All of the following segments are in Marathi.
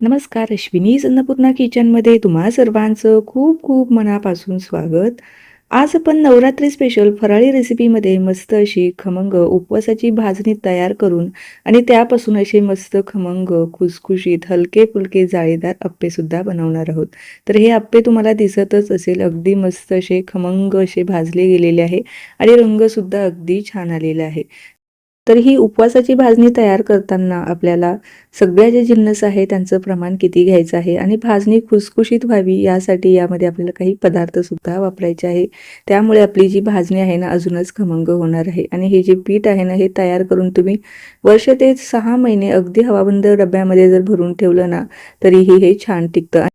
नमस्कार अश्विनी अन्नपूर्णा किचनमध्ये तुम्हा सर्वांचं खूप खूप मनापासून स्वागत. आज आपण नवरात्री स्पेशल फराळी रेसिपीमध्ये मस्त अशी खमंग उपवासाची भाजणी तयार करून आणि त्यापासून असे मस्त खमंग खुसखुशीत हलके फुलके जाळीदार अप्पेसुद्धा बनवणार आहोत. तर हे अप्पे तुम्हाला दिसतच असेल अगदी मस्त असे खमंग असे भाजले गेलेले आहे आणि रंगसुद्धा अगदी छान आलेला आहे. तर ही उपवासाची भाजणी तयार करताना आपल्याला सगळ्या जे जिन्नस आहे त्यांचं प्रमाण किती घ्यायचं आहे आणि भाजणी खुसखुशीत व्हावी यासाठी यामध्ये आपल्याला काही पदार्थ सुद्धा वापरायचे आहे. त्यामुळे आपली जी भाजणी आहे ना अजूनच खमंग होणार आहे. आणि हे जे पीठ आहे ना हे तयार करून तुम्ही वर्ष ते सहा महिने अगदी हवाबंद डब्यामध्ये जर भरून ठेवलं ना तरीही हे छान टिकतं.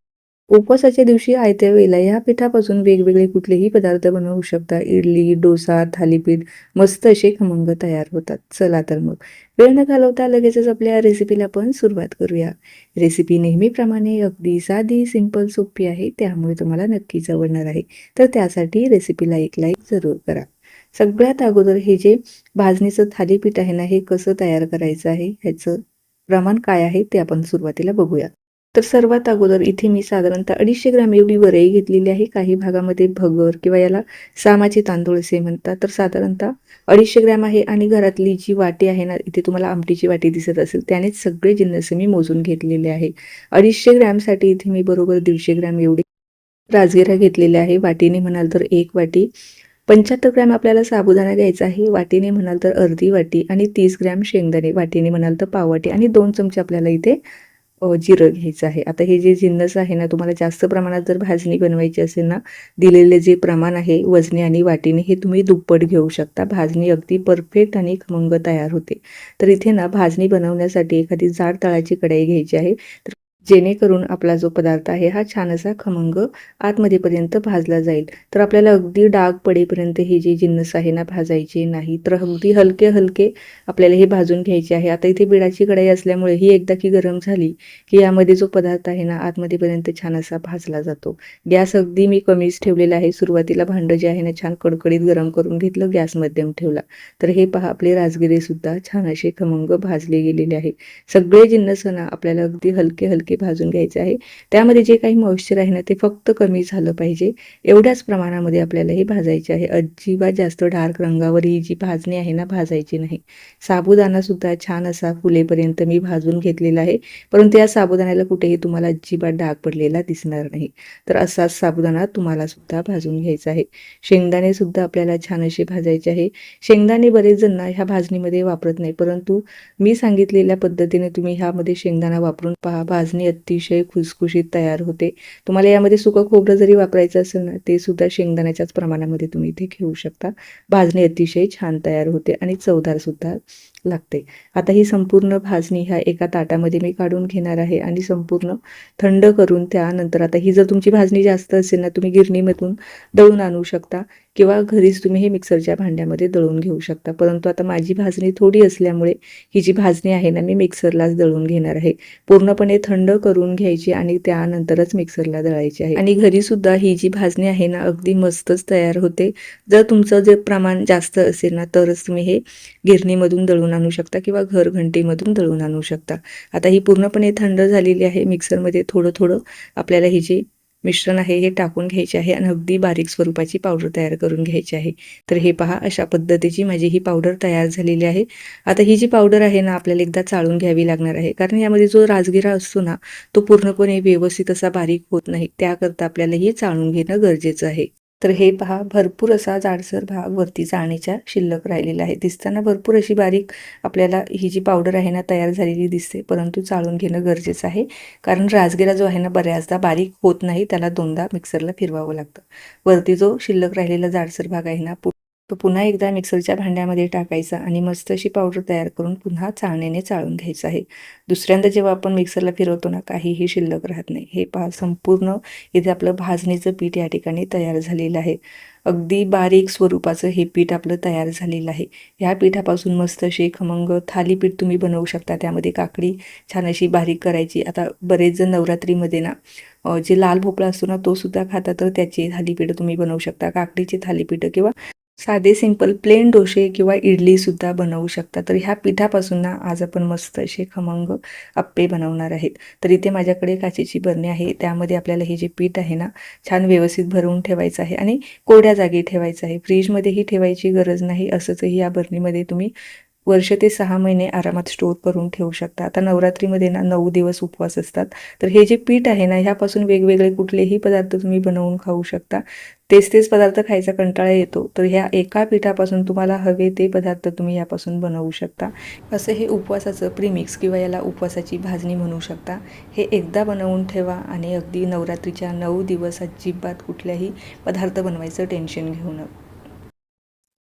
उपवासाच्या दिवशी आयत्या वेळेला या पिठापासून वेगवेगळे कुठलेही पदार्थ बनवू शकता. इडली डोसा थालीपीठ मस्त असे खमंग तयार होतात. चला तर मग. वेळ न घालवता लगेचच आपल्या रेसिपीला आपण सुरुवात करूया. रेसिपी नेहमीप्रमाणे अगदी साधी सिंपल सोपी आहे. त्यामुळे तुम्हाला नक्कीच आवडणार आहे. तर त्यासाठी रेसिपीला एक लाईक जरूर करा. सगळ्यात अगोदर हे जे भाजणीचं थालीपीठ आहे ना हे कसं तयार करायचं आहे? ह्याचं प्रमाण काय आहे? ते आपण सुरुवातीला बघूया. तर सर्वात अगोदर इथे मी साधारणतः अडीचशे ग्रॅम एवढी वरई घेतलेली आहे. काही भागामध्ये भगर किंवा याला सामाचे तांदूळ असे म्हणतात. तर साधारणतः अडीचशे ग्रॅम आहे आणि घरातली जी वाटी आहे ना इथे तुम्हाला आमटीची वाटी दिसत असेल त्यानेच सगळे जिन्नस मी मोजून घेतलेले आहे. अडीचशे ग्रॅमसाठी इथे मी बरोबर दीडशे ग्रॅम एवढी राजगिरा घेतलेल्या आहे. वाटीने म्हणाल तर एक वाटी. पंच्याहत्तर ग्रॅम आपल्याला साबुदाणा घ्यायचा आहे. वाटीने म्हणाल तर अर्धी वाटी आणि तीस ग्रॅम शेंगदाणे. वाटीने म्हणाल तर पाव वाटी आणि दोन चमचे आपल्याला इथे जिरं घ्यायचं आहे. आता हे जे जिन्नस आहे ना तुम्हाला जास्त प्रमाणात जर भाजणी बनवायची असेल ना दिलेले जे प्रमाण आहे वजने आणि वाटीने हे तुम्ही दुप्पट घेऊ शकता. भाजणी अगदी परफेक्ट आणि खमंग तयार होते. तर इथे ना भाजणी बनवण्यासाठी एखादी जाड तळाची कढाई घ्यायची आहे. तर जेणेकरून आपला जो पदार्थ आहे हा छान असा खमंग आतमध्येपर्यंत भाजला जाईल. तर आपल्याला अगदी डाग पडेपर्यंत हे जे जिन्नस आहे ना भाजायचे नाही. तर अगदी हलके हलके आपल्याला हे भाजून घ्यायचे आहे. आता इथे बिडाची कढाई असल्यामुळे ही एकदा की गरम झाली की यामध्ये जो पदार्थ आहे ना आतमध्येपर्यंत छान असा भाजला जातो. गॅस अगदी मी कमीच ठेवलेला आहे. सुरुवातीला भांडं जे आहे ना छान कडकडीत गरम करून घेतलं गॅस मध्यम ठेवला. तर हे पहा आपले राजगिरे सुद्धा छान असे खमंग भाजले गेलेले आहे. सगळे जिन्नस ना आपल्याला अगदी हलके हलके भाजून घ्यायचे आहे. त्यामध्ये जे काही मॉइश्चर आहे ना ते फक्त कमी झालं पाहिजे. एवढ्याच प्रमाणामध्ये आपल्याला हे भाजायचे आहे. अजिबात जास्त डार्क रंगावर ही जी भाजणी आहे ना भाजायची नाही. साबुदाणा सुद्धा छान असा फुलेपर्यंत मी भाजून घेतलेला आहे. परंतु या साबुदाण्याला कुठेही तुम्हाला अजिबात डाग पडलेला दिसणार नाही. तर असाच साबुदाणा तुम्हाला सुद्धा भाजून घ्यायचा आहे. शेंगदाणे सुद्धा आपल्याला छान असे भाजायचे आहे. शेंगदाणे बरेच जण ह्या भाजणीमध्ये वापरत नाही. परंतु मी सांगितलेल्या पद्धतीने तुम्ही ह्यामध्ये शेंगदाणा वापरून पहा. भाजणी अतिशय खुसखुशीत तयार होते. तुम्हाला यामध्ये सुकं खोबरं जरी वापरायचं असेल ना ते सुद्धा शेंगदाण्याच्याच प्रमाणामध्ये तुम्ही इथे घेऊ शकता. भाजणी अतिशय छान तयार होते आणि चवदार सुद्धा लागते. आता ही संपूर्ण भाजणी ह्या एका ताटामध्ये मी काढून घेणार आहे आणि संपूर्ण थंड करून त्यानंतर आता ही जर तुमची भाजणी जास्त असेल ना तुम्ही गिरणीमधून दळून आणू शकता. किंवा घरीच तुम्ही हे मिक्सरच्या भांड्यामध्ये दळून घेऊ शकता. परंतु आता माझी भाजणी थोडी असल्यामुळे ही जी भाजणी आहे ना मी मिक्सरलाच दळून घेणार आहे. पूर्णपणे थंड करून घ्यायची आणि त्यानंतरच मिक्सरला दळायची आहे. आणि घरी सुद्धा ही जी भाजणी आहे ना अगदी मस्तच तयार होते. जर तुमचं जे प्रमाण जास्त असेल ना तरच तुम्ही हे गिरणीमधून दळून आणू शकता किंवा घर घंटीमधून दळून आणू शकता. आता ही पूर्णपणे थंड झालेली आहे मिक्सरमध्ये थोडं थोडं आपल्याला ही जी मिश्रण आहे हे टाकून घ्यायचे आहे आणि अगदी बारीक स्वरूपाची पावडर तयार करून घ्यायची आहे. तर हे पहा अशा पद्धतीची माझी ही पावडर तयार झालेली आहे. आता ही जी पावडर आहे ना आपल्याला एकदा चाळून घ्यावी लागणार आहे. कारण यामध्ये जो राजगिरा असतो ना तो पूर्णपणे व्यवस्थित असा बारीक होत नाही. त्याकरता आपल्याला हे चाळून घेणं गरजेचं आहे. तर हे पहा भरपूर असा जाडसर भाग वरती जाण्याच्या शिल्लक राहिलेला आहे. दिसताना भरपूर अशी बारीक आपल्याला ही जी पावडर आहे ना तयार झालेली दिसते परंतु चाळून घेणं गरजेचं आहे. कारण राजगिरा जो आहे ना बऱ्याचदा बारीक होत नाही त्याला दोनदा मिक्सरला फिरवावं लागतं. वरती जो शिल्लक राहिलेला जाडसर भाग आहे ना तो पुन्हा एकदा मिक्सरच्या भांड्यामध्ये टाकायचा आणि मस्त अशी पावडर तयार करून पुन्हा चाळणीने चाळून घ्यायचं आहे. दुसऱ्यांदा जेव्हा आपण मिक्सरला फिरवतो ना काहीही शिल्लक राहत नाही. हे पहा संपूर्ण इथे आपलं भाजणीचं पीठ या ठिकाणी तयार झालेलं आहे. अगदी बारीक स्वरूपाचं हे पीठ आपलं तयार झालेलं आहे. ह्या पिठापासून मस्त अशी खमंग थालीपीठ तुम्ही बनवू शकता. त्यामध्ये काकडी छान अशी बारीक करायची. आता बरेच जण नवरात्रीमध्ये ना जे लाल भोपळा असतो ना तो सुद्धा खाता तर त्याची थालीपीठं तुम्ही बनवू शकता. काकडीची थालीपीठं किंवा साधे सिंपल प्लेन डोसे किंवा इडलीसुद्धा बनवू शकता. तर ह्या पिठापासून ना आज आपण मस्त असे खमंग अप्पे बनवणार आहेत. तर इथे माझ्याकडे काचेची बरणी आहे. त्यामध्ये आपल्याला हे जे पीठ आहे ना छान व्यवस्थित भरवून ठेवायचं आहे आणि कोरड्या जागी ठेवायचं आहे. फ्रीजमध्येही ठेवायची गरज नाही. असंचही या बरणीमध्ये तुम्ही वर्ष ते सहा महिने आरामात स्टोर करून ठेवू शकता. आता नवरात्रीमध्ये ना नऊ दिवस उपवास असतात. तर हे जे पीठ आहे ना ह्यापासून वेगवेगळे कुठलेही पदार्थ तुम्ही बनवून खाऊ शकता. तेच तेच पदार्थ खायचा कंटाळा येतो. तर ह्या एका पिठापासून तुम्हाला हवे ते पदार्थ तुम्ही यापासून बनवू शकता. असं हे उपवासाचं प्रीमिक्स किंवा याला उपवासाची भाजणी म्हणू शकता. हे एकदा बनवून ठेवा आणि अगदी नवरात्रीच्या नऊ दिवस अजिबात कुठल्याही पदार्थ बनवायचं टेन्शन घेऊ नका.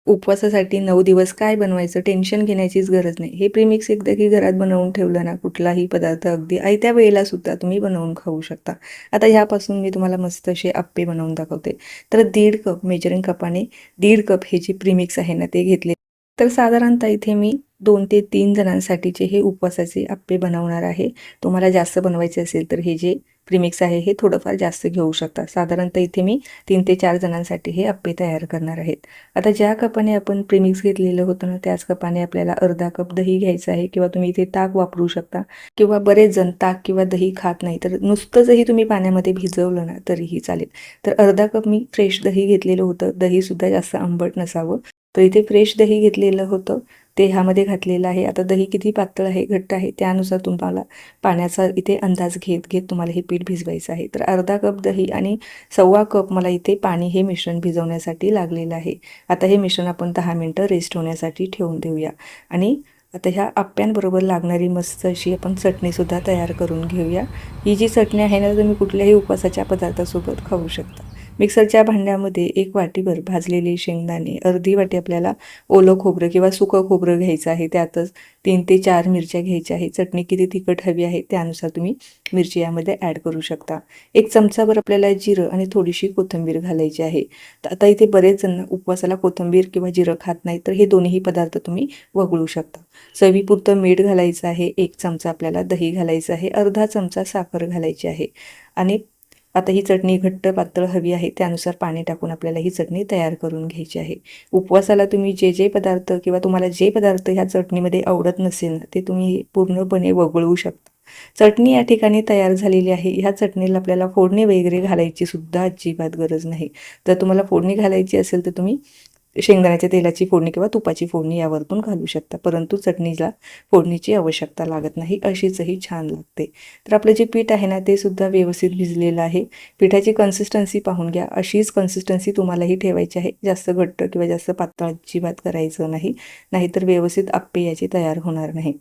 उपवासासाठी नऊ दिवस काय बनवायचं? टेन्शन घेण्याचीच गरज नाही. हे प्रीमिक्स एकदा की घरात बनवून ठेवलं ना कुठलाही पदार्थ अगदी आयत्या वेळेला सुद्धा तुम्ही बनवून खाऊ शकता. आता ह्यापासून मी तुम्हाला मस्त असे आप्पे बनवून दाखवते. तर दीड कप मेजरिंग कपाने दीड कप हे जे प्रीमिक्स आहे ना ते घेतले तर साधारणतः इथे मी दोन ते तीन जणांसाठीचे हे उपवासाचे आप्पे बनवणार आहे. तुम्हाला जास्त बनवायचे असेल तर हे जे प्रिमिक्स आहे हे थोडंफार जास्त घेऊ शकता. साधारणतः इथे मी तीन ते चार जणांसाठी हे अप्पे तयार करणार आहेत. आता ज्या कपाने आपण प्रिमिक्स घेतलेलं होतं ना त्याच कपाने आपल्याला अर्धा कप दही घ्यायचं आहे किंवा तुम्ही इथे ताक वापरू शकता. किंवा बरेच जण ताक किंवा दही खात नाही तर नुसतं जरी तुम्ही पाण्यामध्ये भिजवलं ना तरीही चालेल. तर अर्धा कप मी फ्रेश दही घेतलेलं होतं. दहीसुद्धा जास्त आंबट नसावं. तर इथे फ्रेश दही घेतलेलं होतं. ते ह्यामध्ये घातलेलं आहे. आता दही किती पातळ आहे घट्ट आहे त्यानुसार तुम्हाला पाण्याचा इथे अंदाज घेत घेत तुम्हाला हे पीठ भिजवायचं आहे. तर अर्धा कप दही आणि सव्वा कप मला इथे पाणी हे मिश्रण भिजवण्यासाठी लागलेलं आहे. आता हे मिश्रण आपण दहा मिनटं रेस्ट होण्यासाठी ठेवून देऊया. आणि आता ह्या आप्प्यांबरोबर लागणारी मस्त अशी आपण चटणीसुद्धा तयार करून घेऊया. ही जी चटणी आहे ना तुम्ही कुठल्याही उपवासाच्या पदार्थासोबत खाऊ शकता. मिक्सरच्या भांड्यामध्ये एक वाटीभर भाजलेले शेंगदाणे अर्धी वाटी आपल्याला ओलं खोबरं किंवा सुकं खोबरं घ्यायचं आहे. त्यातच तीन ते चार मिरच्या घ्यायच्या आहे चटणी किती तिखट हवी आहे त्यानुसार तुम्ही मिरची यामध्ये ॲड करू शकता. एक चमचाभर आपल्याला जिरं आणि थोडीशी कोथिंबीर घालायची आहे. तर आता इथे बरेच जण उपवासाला कोथिंबीर किंवा जिरं खात नाही तर हे दोन्ही पदार्थ तुम्ही वगळू शकता. चवीपुरतं मीठ घालायचं आहे एक चमचा आपल्याला दही घालायचं आहे अर्धा चमचा साखर घालायची आहे. आणि आता ही चटणी घट्ट पातळ हवी आहे त्यानुसार पाणी टाकून आपल्याला ही चटणी तयार करून घ्यायची आहे. उपवासाला तुम्ही जे जे पदार्थ किंवा तुम्हाला जे पदार्थ ह्या चटणीमध्ये आवडत नसेल ना ते तुम्ही पूर्णपणे वगळू शकता. चटणी या ठिकाणी तयार झालेली आहे. ह्या चटणीला आपल्याला फोडणी वगैरे घालायची सुद्धा अजिबात गरज नाही. जर तुम्हाला फोडणी घालायची असेल तर तुम्ही शेंगदाण्याच्या तेलाची फोडणी किंवा तुपाची फोडणी यावरतून घालू शकता. परंतु चटणीला फोडणीची आवश्यकता लागत नाही अशीचही छान लागते. तर आपलं जे पीठ आहे ना ते सुद्धा व्यवस्थित भिजलेलं आहे. पिठाची कन्सिस्टन्सी पाहून घ्या. अशीच कन्सिस्टन्सी तुम्हालाही ठेवायची आहे. जास्त घट्ट किंवा जास्त पातळ अजिबात करायचं नाही. नाहीतर व्यवस्थित आप्पे याची तयार होणार नाही.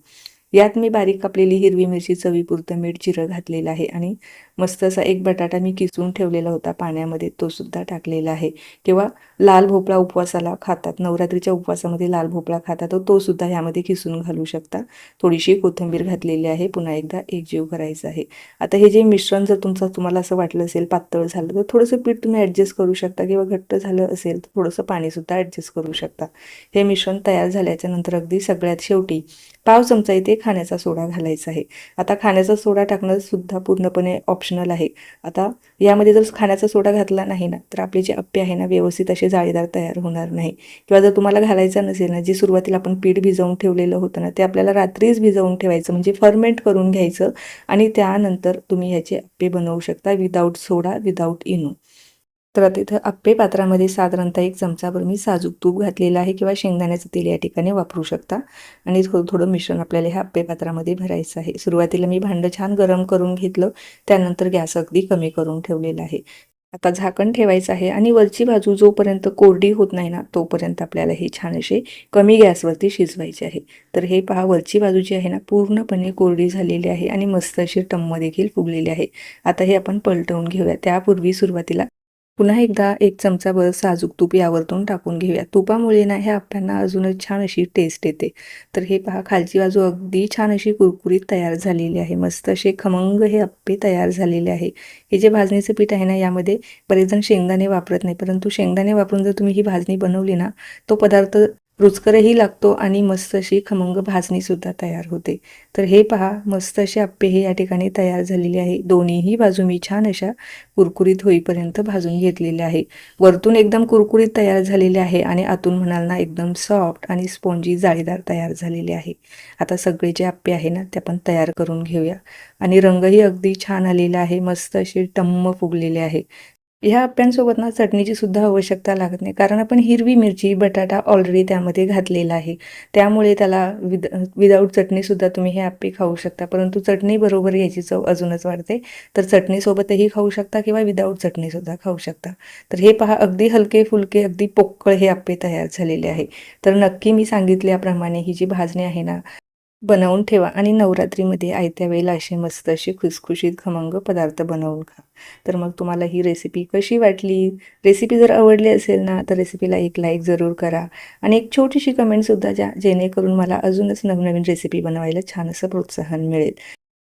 यात मी बारीक कापलेली हिरवी मिरची चवीपुरतं मीठ जिरं घातलेलं आहे आणि मस्त असा एक बटाटा मी किसून ठेवलेला होता पाण्यामध्ये तो सुद्धा टाकलेला आहे. किंवा लाल भोपळा उपवासाला खातात नवरात्रीच्या उपवासामध्ये लाल भोपळा खातात तर तो सुद्धा ह्यामध्ये किसून घालू शकता. थोडीशी कोथिंबीर घातलेली आहे पुन्हा एकदा एकजीव करायचं आहे. आता हे जे मिश्रण जर तुमचं तुम्हाला असं वाटलं असेल पातळ झालं तर थोडंसं पीठ तुम्ही ॲडजस्ट करू शकता किंवा घट्ट झालं असेल तर थोडंसं पाणीसुद्धा ॲडजस्ट करू शकता. हे मिश्रण तयार झाल्याच्यानंतर अगदी सगळ्यात शेवटी पाव चमचा इथे खाण्याचा सोडा घालायचा आहे. आता खाण्याचा सोडा टाकणं सुद्धा पूर्णपणे ऑप्शनल आहे. आता यामध्ये जर खाण्याचा सोडा घातला नाही ना तर आपले जे अप्पे आहे ना व्यवस्थित असे जाळीदार तयार होणार नाही. किंवा जर तुम्हाला घालायचा नसेल ना जे सुरुवातीला आपण पीठ भिजवून ठेवलेलं होतं ना ते आपल्याला रात्रीच भिजवून ठेवायचं म्हणजे फर्मेंट करून घ्यायचं. आणि त्यानंतर तुम्ही ह्याचे अप्पे बनवू शकता विदाऊट सोडा विदाऊट इनो. तर आता इथं अप्पे पात्रामध्ये साधारणतः एक चमचाभर मी साजूक तूप घातलेलं आहे किंवा शेंगदाण्याचं तेल या ठिकाणी वापरू शकता. आणि थोडं थोडं मिश्रण आपल्याला ह्या अप्पे पात्रामध्ये भरायचं आहे. सुरुवातीला मी भांडं छान गरम करून घेतलं. त्यानंतर गॅस अगदी कमी करून ठेवलेला आहे. आता झाकण ठेवायचं आहे आणि वरची बाजू जोपर्यंत कोरडी होत नाही ना तोपर्यंत आपल्याला हे छान असे कमी गॅसवरती शिजवायचे आहे. तर हे पहा वरची बाजू जी आहे ना पूर्णपणे कोरडी झालेली आहे आणि मस्त अशी टम्म देखील फुगलेली आहे. आता हे आपण पलटवून घेऊया. त्यापूर्वी सुरुवातीला पुन्हा एकदा एक चमचाभर साजूक तूप यावरतून टाकून घेऊया. तुपामुळे ना ह्या आप्यांना अजूनच छान अशी टेस्ट येते. तर हे पहा खालची बाजू अगदी छान अशी कुरकुरीत तयार झालेली आहे. मस्त असे खमंग हे अप्पे तयार झालेले आहे. हे जे भाजणीचं पीठ आहे ना यामध्ये बरेच जण शेंगदाणे वापरत नाही. परंतु शेंगदाणे वापरून जर तुम्ही ही भाजणी बनवली ना तो पदार्थ रुचकरही लागतो आणि मस्त अशी खमंग भाजणीसुद्धा तयार होते. तर हे पहा मस्त असे आप्पे हे या ठिकाणी तयार झालेले आहे. दोन्हीही बाजू मी छान अशा कुरकुरीत होईपर्यंत भाजून घेतलेले आहे. वरतून एकदम कुरकुरीत तयार झालेले आहे आणि आतून म्हणाल ना एकदम सॉफ्ट आणि स्पॉन्जी जाळीदार तयार झालेले आहे. आता सगळे जे आप्पे आहे ना ते आपण तयार करून घेऊया. आणि रंगही अगदी छान आलेला आहे. मस्त असे टम्म फुगलेले आहे. ह्या आप्यांसोबत ना चटणीची सुद्धा आवश्यकता लागत नाही. कारण आपण हिरवी मिरची बटाटा ऑलरेडी त्यामध्ये घातलेला आहे. त्यामुळे त्याला विद विदाऊट चटणीसुद्धा तुम्ही हे आप्पे खाऊ शकता. परंतु चटणी बरोबर याची चव अजूनच वाढते. तर चटणीसोबतही खाऊ शकता किंवा विदाऊट चटणीसुद्धा खाऊ शकता. तर हे पहा अगदी हलके फुलके अगदी पोक्कळ हे आप्पे तयार झालेले आहे. तर नक्की मी सांगितल्याप्रमाणे ही जी भाजणी आहे ना बनवून ठेवा आणि नवरात्रीमध्ये आयत्या वेळेला असे मस्त असे खुसखुशीत खमंग पदार्थ बनवून खा. तर मग तुम्हाला ही रेसिपी कशी वाटली? रेसिपी जर आवडली असेल ना तर रेसिपीला एक लाईक जरूर करा आणि एक छोटीशी कमेंटसुद्धा द्या जेणेकरून मला अजूनच नवनवीन रेसिपी बनवायला छान असं प्रोत्साहन मिळेल.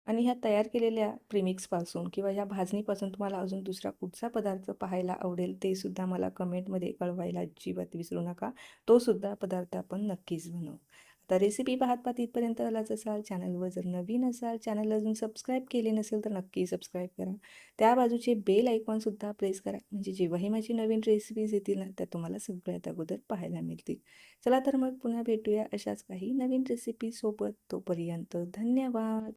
आणि ह्या तयार केलेल्या प्रिमिक्सपासून किंवा ह्या भाजणीपासून तुम्हाला अजून दुसरा कुठचा पदार्थ पाहायला आवडेल ते सुद्धा मला कमेंटमध्ये कळवायला अजिबात विसरू नका. तो सुद्धा पदार्थ आपण नक्कीच बनवू. तर रेसिपी पाहत पाहत इथपर्यंत आलाच असाल चॅनलवर जर नवीन असाल चॅनल अजून सबस्क्राईब केले नसेल तर नक्की सबस्क्राईब करा. त्या बाजूचे बेल आयकॉनसुद्धा प्रेस करा. म्हणजे जेव्हाही माझी नवीन रेसिपीज येतील ना त्या तुम्हाला सगळ्यात अगोदर पाहायला मिळतील. चला तर मग पुन्हा भेटूया अशाच काही नवीन रेसिपीसोबत तोपर्यंत धन्यवाद!